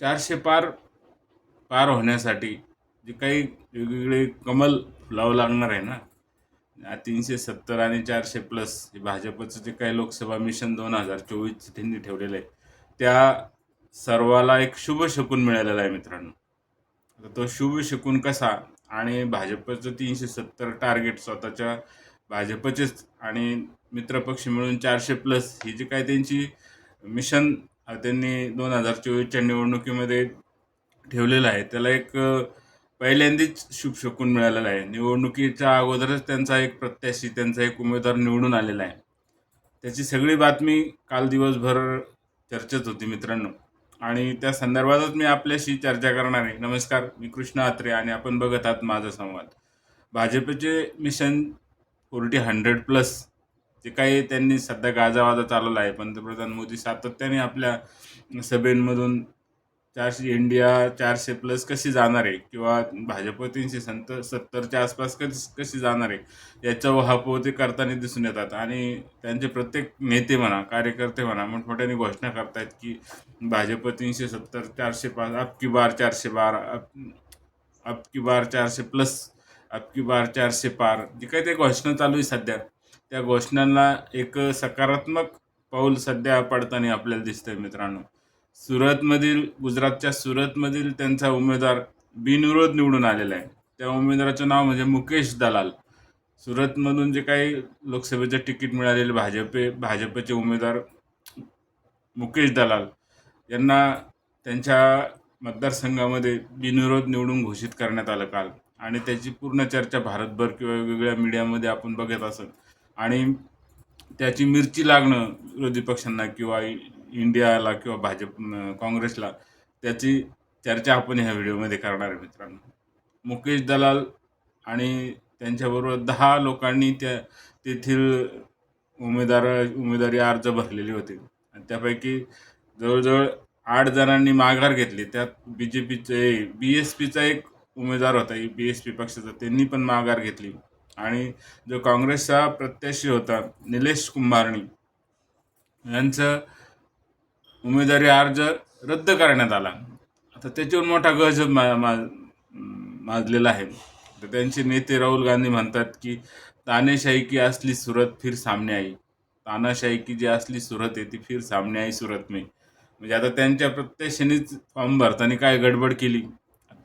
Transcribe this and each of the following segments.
चारशे पार पार होण्यासाठी जे काही वेगवेगळे कमल फुलावं लागणार आहे ना तीनशे सत्तर आणि चारशे प्लस हे भाजपचं जे काही लोकसभा मिशन दोन हजार चोवीस त्यांनी ठेवलेलं आहे त्या सर्वाला एक शुभ शकून मिळालेला आहे मित्रांनो. आता तो शुभ शकून कसा? आणि भाजपचं तीनशे सत्तर टार्गेट स्वतःच्या भाजपचेच आणि मित्रपक्ष मिळून चारशे प्लस ही जी काय त्यांची मिशन त्यांनी दोन हजार चोवीसच्या निवडणुकीमध्ये ठेवलेलं आहे. त्याला एक पहिल्यांदाच शुभ शकून मिळालेला आहे. निवडणुकीच्या अगोदरच त्यांचा एक प्रत्याशी त्यांचा एक उमेदवार निवडून आलेला आहे. त्याची सगळी बातमी काल दिवसभर चर्चेत होती मित्रांनो. आणि त्या संदर्भातच मी आपल्याशी चर्चा करणार आहे. नमस्कार मी कृष्ण आत्रे आणि आपण बघत आहात माझा संवाद. भाजपचे मिशन फोर्टी हंड्रेड प्लस जे काही त्यांनी सध्या गाजावाजा चालवला आहे पंतप्रधान मोदी सातत्याने आपल्या सभेंमधून चारशे इंडिया चारशे प्लस कशी जाणार आहे किंवा भाजप तीनशे संत सत्तरच्या आसपास कशी कशी जाणार आहे याच्या उहापोह ते करताना दिसून येतात. आणि त्यांचे प्रत्येक नेते म्हणा कार्यकर्ते म्हणा मोठमोठ्याने घोषणा करतायत की भाजप तीनशे सत्तर चारशे पाच अब की बार चारशे बार अब अब की बार चारशे प्लस अब की बार चारशे पार जे काही ते घोषणा चालू आहे सध्या. त्या घोषणांना एक सकारात्मक पाऊल सध्या पडताना आपल्याला दिसतंय मित्रांनो. सुरतमधील गुजरातच्या सुरतमधील त्यांचा उमेदवार बिनविरोध निवडून आलेला आहे. त्या उमेदवाराचं नाव म्हणजे मुकेश दलाल. सुरतमधून जे काही लोकसभेचं तिकीट मिळालेले भाजपे भाजपचे उमेदवार मुकेश दलाल यांना त्यांच्या मतदारसंघामध्ये बिनविरोध निवडून घोषित करण्यात आलं काल. आणि त्याची पूर्ण चर्चा भारतभर किंवा वेगवेगळ्या मीडियामध्ये आपण बघत असत. आणि त्याची मिरची लागणं विरोधी पक्षांना किंवा इंडियाला किंवा भाजप काँग्रेसला त्याची चर्चा आपण ह्या व्हिडिओमध्ये करणार आहे मित्रांनो. मुकेश दलाल आणि त्यांच्याबरोबर दहा लोकांनी त्या तेथील उमेदवार उमेदवारी अर्ज भरलेले होते. आणि त्यापैकी जवळजवळ आठ जणांनी माघार घेतली. त्यात बी जे पीचे बी एस पीचा एक उमेदवार होता बी एस पी पक्षाचा. त्यांनी पण माघार घेतली. आणि जो काँग्रेसचा प्रत्याशी होता निलेश कुंभारणी यांचं उमेदवारी अर्ज रद्द करण्यात आला. आता त्याच्यावर मोठा गज मा मा माजलेला आहे. तर त्यांचे नेते राहुल गांधी म्हणतात की तानेशाही की असली सुरत फिर सामने आई. तानाशाही की जी असली सुरत आहे ती फिर सामने आई सुरत मी. म्हणजे आता त्यांच्या प्रत्यक्षानेच फॉर्म भरताना काय गडबड केली?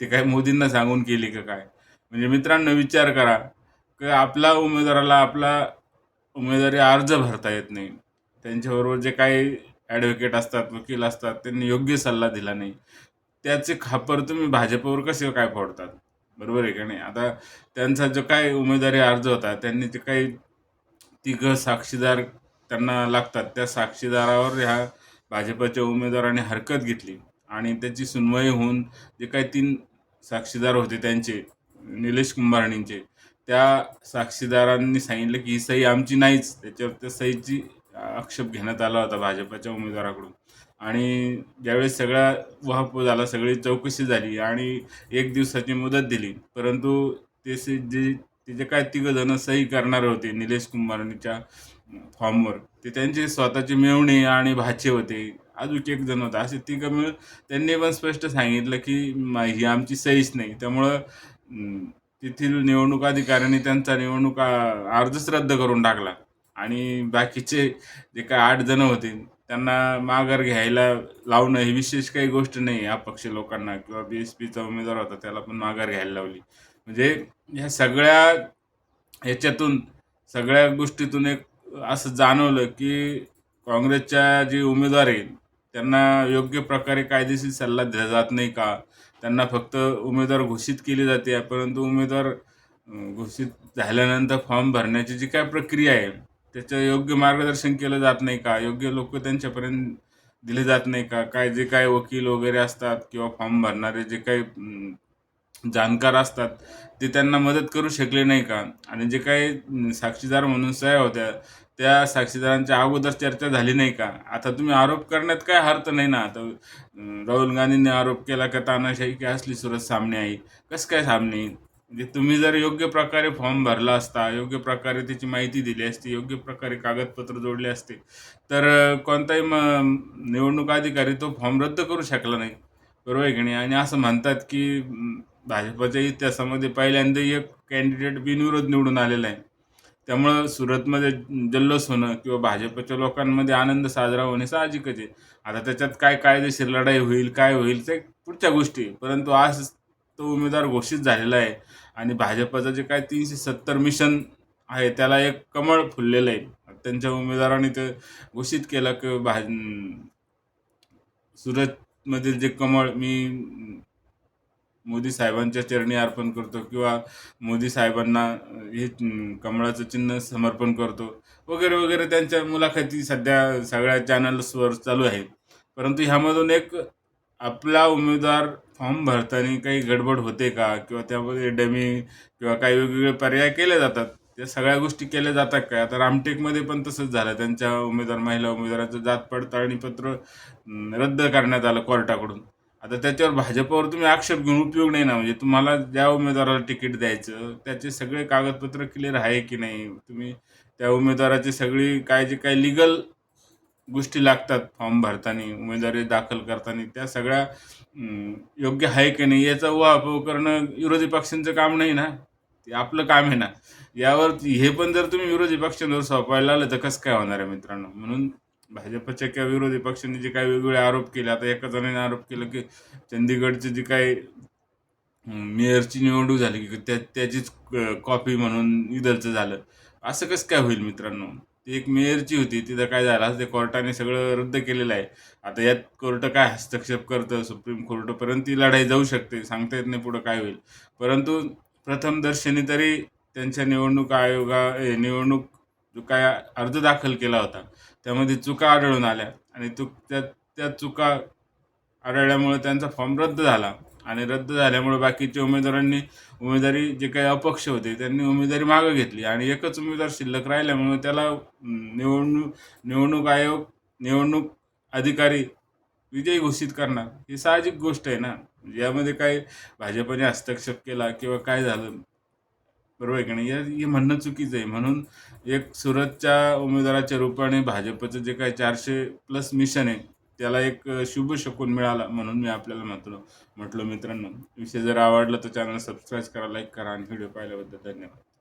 ते काय मोदींना सांगून केली का काय? म्हणजे मित्रांनो विचार करा. की आपला उमेदवाराला आपला उमेदवारी अर्ज भरता येत नाही. त्यांच्याबरोबर जे काही ॲडव्होकेट असतात वकील असतात त्यांनी योग्य सल्ला दिला नाही. त्याचे खापर तुम्ही भाजपवर कसे काय फोडतात? बरोबर आहे का नाही? आता त्यांचा जो काय उमेदवारी अर्ज होता त्यांनी ते काही तिघं साक्षीदार त्यांना लागतात त्या साक्षीदारावर ह्या भाजपच्या उमेदवाराने हरकत घेतली. आणि त्याची सुनवाई होऊन जे काही तीन साक्षीदार होते त्यांचे निलेश कुंभारणींचे त्या साक्षीदारांनी सांगितलं की ही सही आमची नाहीच. त्याच्यावर त्या सहीची आक्षेप घेण्यात आला होता भाजपच्या उमेदवाराकडून. आणि ज्यावेळेस सगळा वाहप झाला सगळी चौकशी झाली आणि एक दिवसाची मुदत दिली. परंतु ते से जे तिचे काय तिघंजणं सही करणारे होते निलेश कुंभारणीच्या फॉर्मवर. ते त्यांचे स्वतःचे मेवणे आणि भाचे होते. अजून एक जण होता. असे तिघं मिळून त्यांनी पण स्पष्ट सांगितलं की ही आमची सहीच नाही. त्यामुळं तेथील निवडणूक अधिकाऱ्यांनी त्यांचा निवडणूक अर्जच रद्द करून टाकला. आणि बाकीचे जे काय आठ जण होते त्यांना माघार घ्यायला लावणं ही विशेष काही गोष्ट नाही. अपक्ष लोकांना किंवा बी एस पीचा उमेदवार होता त्याला पण माघार घ्यायला लावली. म्हणजे ह्या सगळ्या ह्याच्यातून सगळ्या गोष्टीतून एक असं जाणवलं की काँग्रेसच्या जे उमेदवार आहेत त्यांना योग्य प्रकारे कायदेशीर सल्ला दिला जात नाही का? त्यांना फक्त उमेदवार घोषित केले जाते परंतु उमेदवार घोषित झाल्यानंतर फॉर्म भरण्याची जी काय प्रक्रिया आहे त्याचं योग्य मार्गदर्शन केलं जात नाही का? योग्य लोक त्यांच्यापर्यंत दिले जात नाही का? काय जे काय वकील वगैरे असतात किंवा फॉर्म भरणारे जे काही जाणकार असतात ते त्यांना मदत करू शकले नाही का? आणि जे काही साक्षीदार म्हणून सह्या होत्या त्या साक्षीदारांच्या अगोदर चर्चा झाली नाही का? आता तुम्ही आरोप करण्यात काय अर्थ नाही ना? आता राहुल गांधींनी आरोप केला का तानाशाही की असली सुरत सामने आहे? कसं काय सामने? म्हणजे तुम्ही जर योग्य प्रकारे फॉर्म भरला असता योग्य प्रकारे त्याची माहिती दिली असती योग्य प्रकारे कागदपत्र जोडले असते तर कोणताही म निवडणूक अधिकारी तो फॉर्म रद्द करू शकला नाही. बरोबर आहे की नाही? आणि असं म्हणतात की भाजपाच्या भाजपच्या इतिहासामध्ये पहिल्यांदा एक कॅन्डिडेट बिनविरोध निवडून आलेला आहे. त्यामुळं सुरतमध्ये जल्लोष होणं किंवा भाजपच्या लोकांमध्ये आनंद साजरा होणे साहजिकच आहे आता त्याच्यात काय कायदेशीर लढाई होईल काय होईल ते पुढच्या गोष्टी आहे. परंतु आज तो उमेदवार घोषित झालेला आहे आणि भाजपचं जे काय तीनशे सत्तर मिशन आहे त्याला एक कमळ फुललेलं आहे त्यांच्या उमेदवाराने ते घोषित केलं की भाज सुरतमधील जे कमळ मी मोदी साहेबांच्या चरणी अर्पण करतो किंवा मोदी साहेबांना हे कमळाचं चिन्ह समर्पण करतो. वगैरे वगैरे त्यांच्या मुलाखती सध्या सगळ्या चॅनल्सवर चालू आहेत. परंतु ह्यामधून एक आपला उमेदवार फॉर्म भरताना काही गडबड होते का? किंवा त्यामध्ये डमी किंवा काही वेगवेगळे पर्याय केले जातात? त्या सगळ्या गोष्टी केल्या जातात काय? आता रामटेकमध्ये पण तसंच झालं. त्यांच्या उमेदवार महिला उमेदवाराचं जात पडताळणी पत्र रद्द करण्यात आलं कोर्टाकडून. आता त्याच्यावर भाजपवर तुम्ही आक्षेप घेऊन उपयोग नाही ना म्हणजे तुम्हाला ज्या उमेदवाराला तिकीट द्यायचं त्याचे सगळे कागदपत्र क्लिअर आहे की नाही? तुम्ही त्या उमेदवाराची सगळी काय जे काही लिगल गोष्टी लागतात फॉर्म भरताना उमेदवारी दाखल करताना त्या सगळ्या योग्य आहे की नाही याचा उहापोह करणं विरोधी पक्षांचं काम नाही ना? ते आपलं काम आहे ना? यावर हे पण जर तुम्ही विरोधी पक्षांवर सोपायला आलं तर कसं काय होणार आहे मित्रांनो? म्हणून भाजपच्या किंवा विरोधी पक्षांनी जे काही वेगवेगळे आरोप केले आता एका जणाने आरोप केला की चंदीगडचे जे काही मेयरची निवडणूक झाली की त्या त्याचीच कॉपी म्हणून इधरचं झालं. असं कसं काय होईल मित्रांनो? ती एक मेयरची होती तिथं काय झालं? ते कोर्टाने सगळं रद्द केलेलं आहे. आता यात कोर्ट काय हस्तक्षेप करतं? सुप्रीम कोर्टपर्यंत ती लढाई जाऊ शकते. सांगता येत नाही पुढं काय होईल. परंतु प्रथमदर्शनी तरी त्यांच्या निवडणूक आयोगा ए, निवडणूक जो काय अर्ज दाखल केला होता त्यामध्ये चुका आढळून आल्या आणि तु त्या त्या चुका आढळल्यामुळे त्यांचा फॉर्म रद्द झाला आणि रद्द झाल्यामुळे बाकीच्या उमेदवारांनी उमेदवारी जे काही अपक्ष होते त्यांनी उमेदवारी मागं घेतली आणि एकच उमेदवार शिल्लक राहिल्यामुळे त्याला निवडणूक निवडणूक आयोग निवडणूक अधिकारी विजयी घोषित करणार ही साहजिक गोष्ट आहे ना? म्हणजे यामध्ये काय भाजपने हस्तक्षेप केला किंवा काय झालं? बरोबर आहे की नाही? या- हे म्हणणं चुकीचं आहे. म्हणून एक सुरतच्या उमेदवाराच्या रूपाने भाजपचं जे काही चारशे प्लस मिशन आहे त्याला एक शुभ शकून मिळाला म्हणून मी आपल्याला म्हटलो. म्हटलो मित्रांनो विषय जर आवडला तर चॅनल सबस्क्राईब करा लाईक करा आणि व्हिडिओ पाहिल्याबद्दल धन्यवाद.